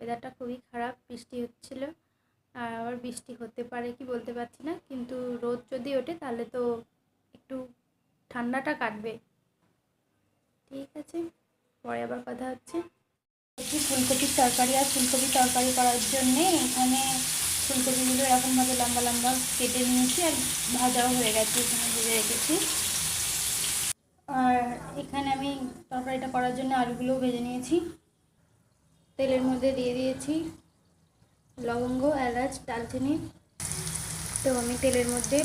ওয়েদারটা খুবই খারাপ, বৃষ্টি হচ্ছিল। আর আবার বৃষ্টি হতে পারে কি বলতে পারছি না, কিন্তু রোদ যদি ওঠে তাহলে তো একটু ঠান্ডাটা কাটবে। ঠিক আছে, পরে আবার কথা হচ্ছে। ফুলকপির তরকারি আর ফুলকপি তরকারি করার জন্যে এখানে ফুলকপিগুলো এরকমভাবে লম্বা লম্বা কেটে নিয়েছি আর ভাজাও হয়ে গেছে, এখানে ভেজে রেখেছি। আর এখানে আমি তরকারিটা করার জন্য আলুগুলোও ভেজে নিয়েছি। তেলের মধ্যে দিয়ে দিয়েছি লবঙ্গ, এলাচ দালচিনি তো আমি তেলের মধ্যে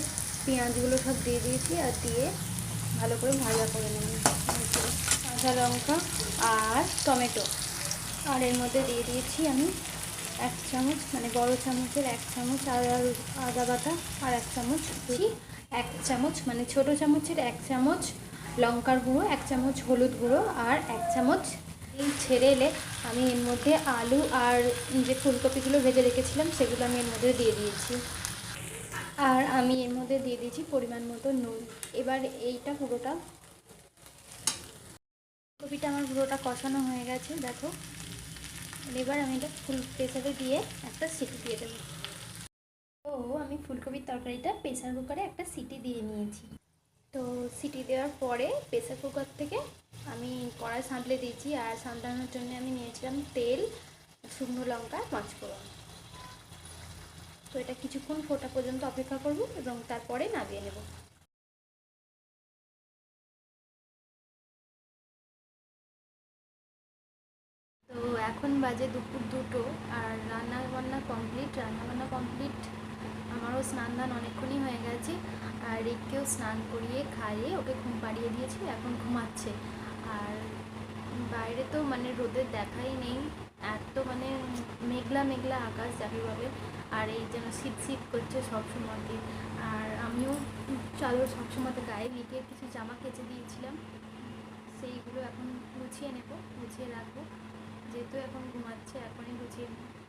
পেঁয়াজগুলো সব দিয়ে দিয়েছি আর দিয়ে ভালো করে ভাজা করে নেব। কাঁচা লঙ্কা আর টমেটো। আর এর মধ্যে দিয়ে দিয়েছি আমি এক চামচ মানে বড় চামচের এক চামচ আদা আদা বাটা আর এক চামচ দিচ্ছি এক চামচ মানে ছোট চামচের এক চামচ লঙ্কার গুঁড়ো, এক চামচ হলুদ গুঁড়ো আর এক চামচ ছেড়ে এলে আমি এর মধ্যে আলু আর যে ফুলকপিগুলো ভেজে রেখেছিলাম, সেগুলো আমি এর মধ্যে দিয়ে দিয়েছি। আর আমি এর মধ্যে দিয়ে দিয়েছি পরিমাণ মতো নুন। এবার এইটা পুরোটা। ফুলকপিটা আমার পুরোটা কষানো হয়ে গেছে, দেখো। এবার আমি এটা ফুল প্রেসারে দিয়ে একটা সিটি দিয়ে দেবো। তো আমি ফুলকপির তরকারিটা প্রেসার কুকারে একটা সিটি দিয়ে নিয়েছি। তো সিটি দেওয়ার পরে প্রেসার কুকার থেকে আমি কড়াই সাঁতলে দিয়েছি আর সাঁতলানোর জন্য আমি নিয়েছিলাম তেল, শুকনো লঙ্কা পাঁচ ফোড়ন তো এটা কিছুক্ষণ ফোটা পর্যন্ত অপেক্ষা করব এবং তারপরে নামিয়ে নেব। তো এখন বাজে দুপুর দুটো আর রান্না বান্না কমপ্লিট। রান্না বান্না কমপ্লিট। আমারও স্নান দান অনেকক্ষণই হয়ে গেছে। আর রিককেও স্নান করিয়ে খাইয়ে ওকে ঘুম পাড়িয়ে দিয়েছি। এখন ঘুমাচ্ছে। বাইরে তো মানে রোদের দেখাই নেই, এত মানে মেঘলা মেঘলা আকাশ যাকে বলে আর এই যেন শীত শীত করছে সবসময়তে আর আমিও চাদর সবসময়তে গায়ে লিখে কিছু জামা কেচে দিয়েছিলাম। সেইগুলো এখন গুছিয়ে নেব, গুছিয়ে রাখব। যেহেতু এখন ঘুমাচ্ছে, এখনই গুছিয়ে নেব।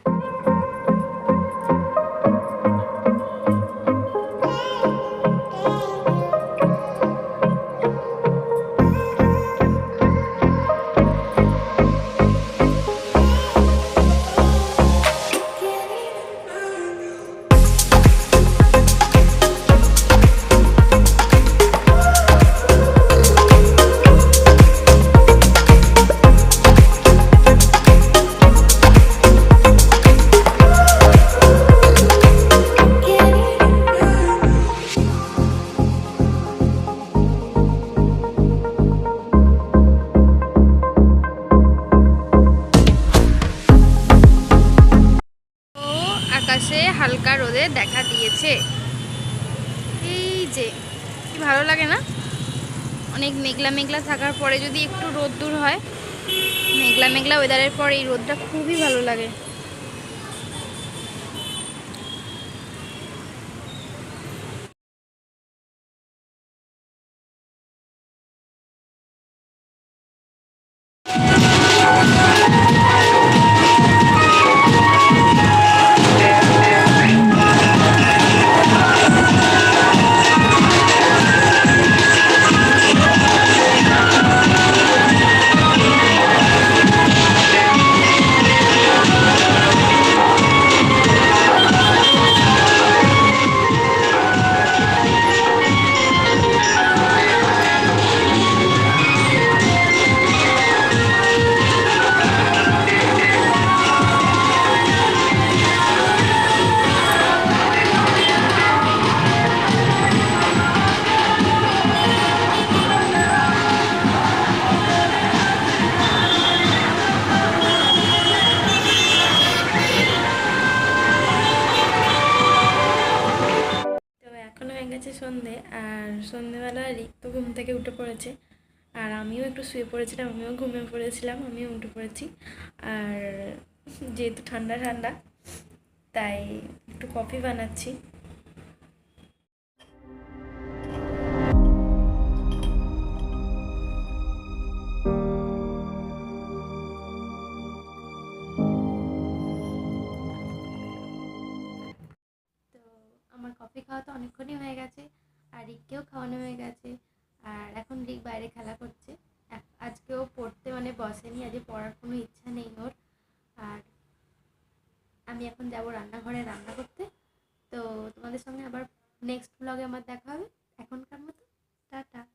দেখা দিয়েছে। এই যে, কি ভালো লাগে না? অনেক মেঘলা মেঘলা থাকার পরে যদি একটু রোদ দূর হয়, মেঘলা মেঘলা ওয়েদারের পর এই রোদটা খুবই ভালো লাগে। রিক তো ঘুম থেকে উঠে পড়েছে। আর আমিও একটু শুয়ে পড়েছিলাম, আমিও ঘুমিয়ে পড়েছিলাম, আমিও উঠে পড়েছি। আর যেহেতু ঠান্ডা ঠান্ডা, তাই একটু কফি বানাচ্ছি। তো আমার কফি খাওয়া তো অনেকক্ষণই হয়ে গেছে। রিককেও খাওয়ানো হয়ে গেছে। আর এখন রিক বাইরে খেলা করছে। আজকেও পড়তে মানে বসেনি, আজকে পড়ার কোনো ইচ্ছা নেই ওর। আর আমি এখন যাব রান্নাঘরে রান্না করতে। তো তোমাদের সঙ্গে আবার নেক্সট ব্লগে আমার দেখা হবে। এখনকার মতো, টাটা।